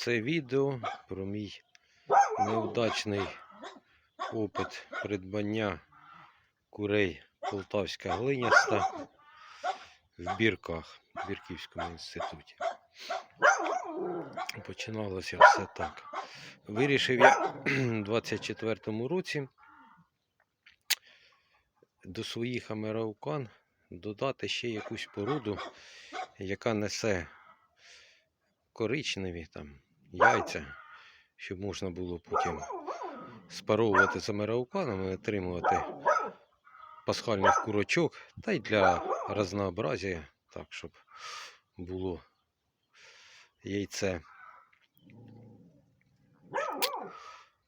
Це відео про мій невдачний опит придбання курей Полтавська глиняста в бірках в Бірківському інституті. Починалося все так. Вирішив я у 24-му році до своїх американ додати ще якусь породу, яка несе коричневі там яйця, щоб можна було потім спаровувати з американами, отримувати пасхальних курочок, та й для разнообразія, так, щоб було яйце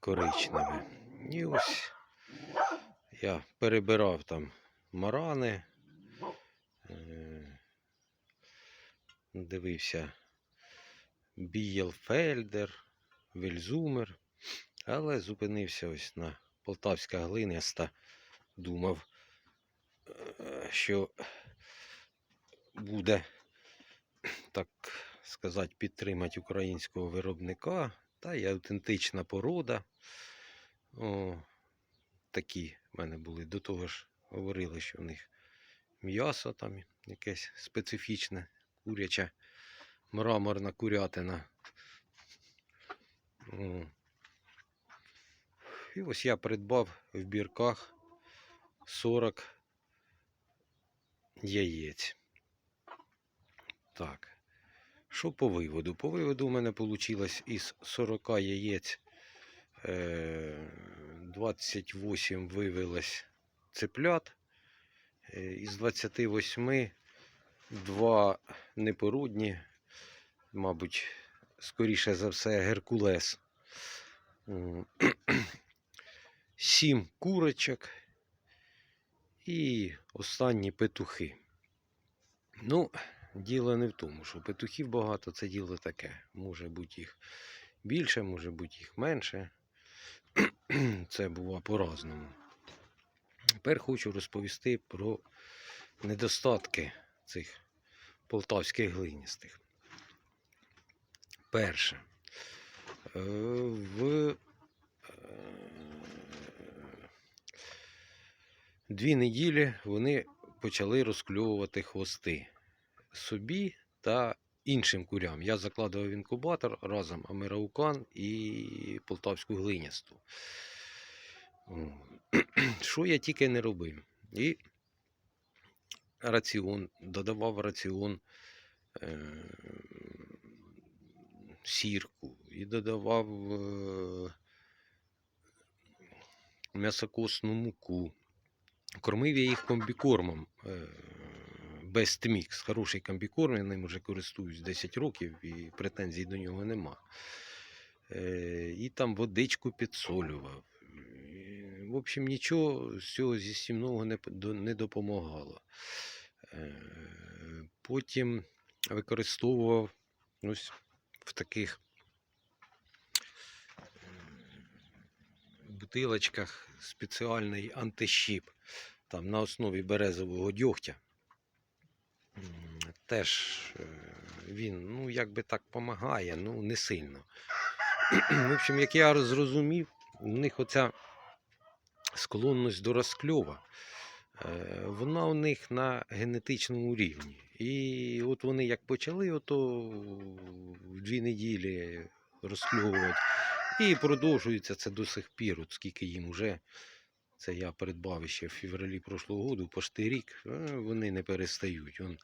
коричневе. І ось я перебирав там марани, е, дивився Бієлфельдер, Вельзумер, але зупинився ось на Полтавська глиняста. Думав, е, що буде, так сказати, підтримати українського виробника та й автентична порода. О, такі в мене були. До того ж говорили, що в них м'ясо там якесь специфічне, куряче, мраморна курятина. І ось я придбав в бірках 40 яєць. Так. Що по виводу? По виводу у мене вийшло із 40 яєць е, 28 вивелось цеплят. Е, Із 28 два непородні, мабуть, скоріше за все, Геркулес. Сім курочок і останні петухи. Ну, діло не в тому, що петухів багато, це діло таке. Може бути їх більше, може бути їх менше. Це бува по-разному. Тепер хочу розповісти про недостатки цих полтавських глиністих. Перше. Е, В е, дві неділі вони почали розкльовувати хвости собі та іншим курям. Я закладував інкубатор разом Амераукан і полтавську глинясту. Що я тільки не робив. І раціон, додавав раціон е, сірку, і додавав е, м'ясокосну муку. Кормив я їх комбікормом. Е, Best Mix, хороший комбікорм, я ним вже користуюсь 10 років і претензій до нього нема. Е, і там водичку підсолював. Е, В общем, нічого з цього зі сімного не, не допомагало. Е, Потім використовував ось в таких бутилочках спеціальний антищіп там на основі березового дьогтя. Теж е, він, ну, якби так допомагає, ну, не сильно. В общем, як я зрозумів, у них оця склонність до розкльова, вона у них на генетичному рівні. І от вони як почали ото в дві неділі розкльовувати, і продовжується це до сих пір, от скільки їм вже. Це я придбав ще в февралі прошлого року, почти рік. е, Вони не перестають. Он,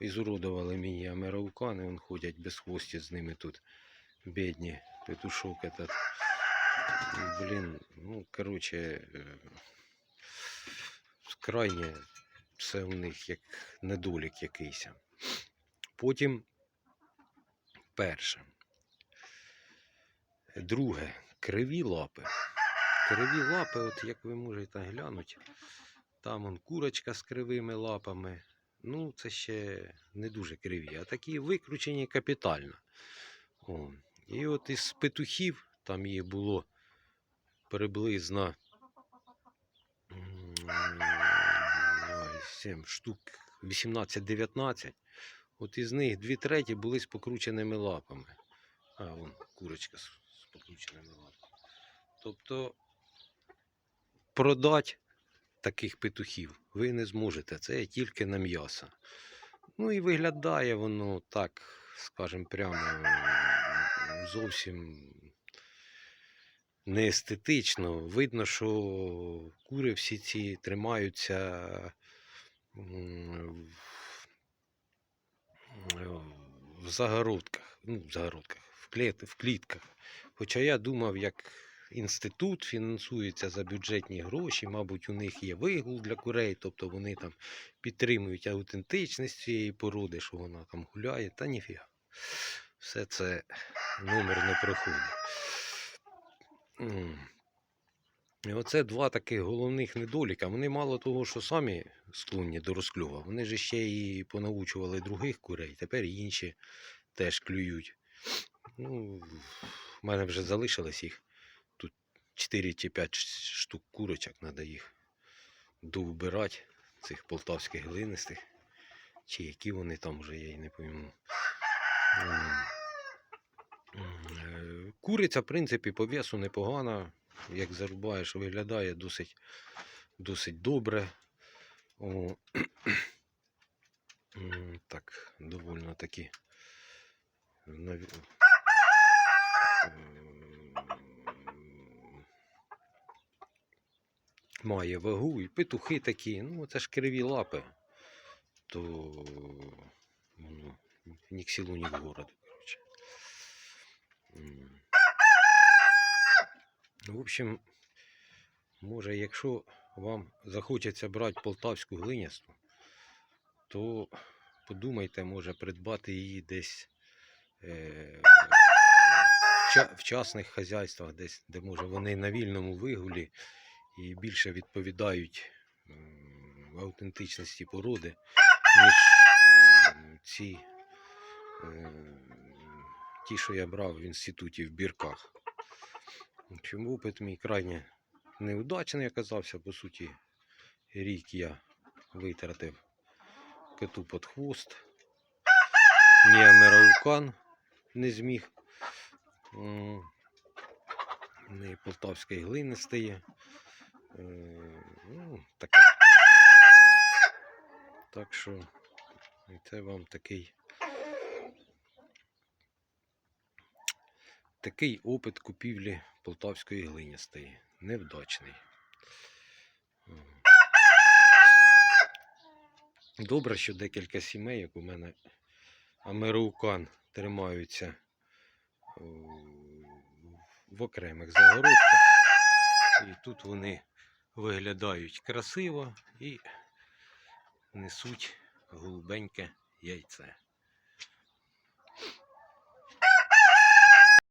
ізуродували мені американи, он ходять без хвості з ними тут. Бідні, петушок этот. Блін, ну, коротше, крайне все у них як недолік якийсь. Потім перше. Друге, криві лапи. Криві лапи, от як ви можете глянути, там он курочка з кривими лапами. Ну, це ще не дуже криві, а такі викручені капітально. О. І от із петухів, там їх було приблизно 7 штук, 18-19. От із них дві треті були з покрученими лапами. А, вон курочка з, покрученими лапками. Тобто продати таких петухів ви не зможете. Це тільки на м'ясо. Ну і виглядає воно так, скажімо, прямо зовсім не естетично. Видно, що кури всі ці тримаються в, загородках. Ну, в загородках, в, клет, в клітках. Хоча я думав, як інститут фінансується за бюджетні гроші, мабуть, у них є вигул для курей, тобто вони там підтримують аутентичність цієї породи, що вона там гуляє, та ніфіга. Все це номер не проходить. І оце два таких головних недоліка. Вони мало того, що самі склонні до розкльова, вони ж ще і понаучували других курей, тепер інші теж клюють. Ну, в мене вже залишилось їх. Тут 4 чи 5 штук курочок, треба їх довбирати, цих полтавських глинистих. Чи які вони там вже, я й не пойму. Е, Куриця, в принципі, по весу непогана. Як зарубаєш, виглядає досить, досить добре. О, так, довольно таки. Має вагу і петухи такі, ну це ж криві лапи, то воно ні к селу, ні к городу, В общем, може, якщо вам захочеться брати полтавську глинясту, то подумайте, може придбати її десь е, в ча- частних хазяйствах, десь, де може вони на вільному вигулі і більше відповідають м, аутентичності породи, ніж м, ці е, ті, що я брав в інституті в бірках. Чому опит мій крайне неудачний оказався, по суті, рік я витратив коту під хвост. Ні Американ не зміг. Ні полтавської глини стає. Е, Ну, таке. Так що це вам такий такий опит купівлі полтавської глинястої. Невдачний. Добре, що декілька сімей, як у мене американ, тримаються в окремих загородках. І тут вони виглядають красиво і несуть голубеньке яйце.